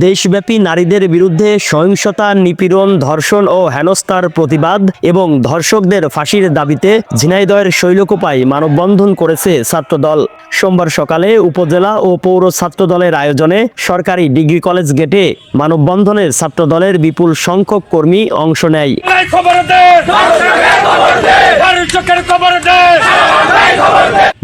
দেশব্যাপী নারীদের বিরুদ্ধে সহিংসতা নিপীড়ন ধর্ষণ ও হেনস্থার প্রতিবাদ এবং ধর্ষকদের ফাঁসির দাবিতে ঝিনাইদহের শৈলকুপায় মানববন্ধন করেছে ছাত্রদল সোমবার সকালে উপজেলা ও পৌর ছাত্রদলের আয়োজনে সরকারি ডিগ্রি কলেজ গেটে মানববন্ধনে ছাত্রদলের বিপুল সংখ্যক কর্মী অংশ নেয়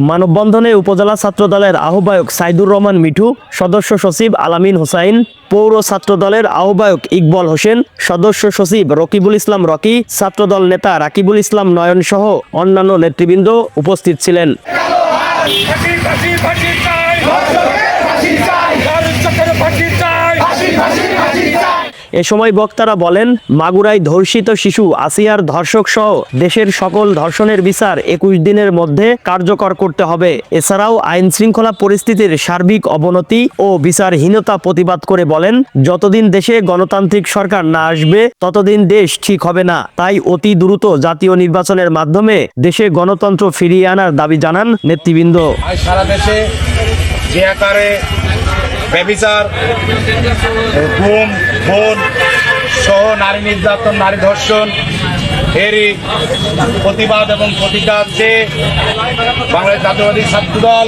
মানববন্ধনে উপজেলা ছাত্র দলের আহ্বায়ক সাইদুর রহমান মিঠু সদস্য সচিব আলামিন হোসাইন পৌর ছাত্র দলের আহ্বায়ক ইকবল হোসেন সদস্য সচিব রকিবুল ইসলাম রকি ছাত্রদল নেতা রাকিবুল ইসলাম নয়ন সহ অন্যান্য নেতৃবৃন্দ উপস্থিত ছিলেন এ সময় বক্তারা বলেন, মাগুরায় ধর্ষিত শিশু আসিয়ার ধর্ষক সহ দেশের সকল ধর্ষণের বিচার একুশ দিনের মধ্যে কার্যকর করতে হবে। এছাড়াও আইন শৃঙ্খলা পরিস্থিতির সার্বিক অবনতি ও বিচারহীনতা প্রতিবাদ করে বলেন, যতদিন দেশে গণতান্ত্রিক সরকার না আসবে, ততদিন দেশ ঠিক হবে না। তাই অতি দ্রুত জাতীয় নির্বাচনের মাধ্যমে দেশে গণতন্ত্র ফিরিয়ে আনার দাবি জানান নেতৃবৃন্দ। সারা দেশে যে আকারে ব্যবিচার খুন সহ নারী নির্যাতন, নারী ধর্ষণ, এরই প্রতিবাদ এবং প্রতিকার যে বাংলাদেশ জাতীয়বাদী ছাত্র দল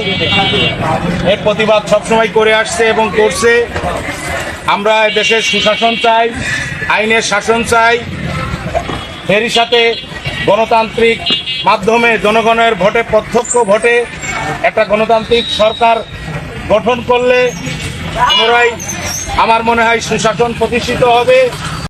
এর প্রতিবাদ সবসময় করে আসছে এবং করছে। আমরা দেশের সুশাসন চাই, আইনের শাসন চাই। এরই সাথে গণতান্ত্রিক মাধ্যমে জনগণের ভোটে, প্রত্যক্ষ ভোটে একটা গণতান্ত্রিক সরকার গঠন করলে পুনরায় আমার মনে হয় সুশাসন প্রতিষ্ঠিত হবে।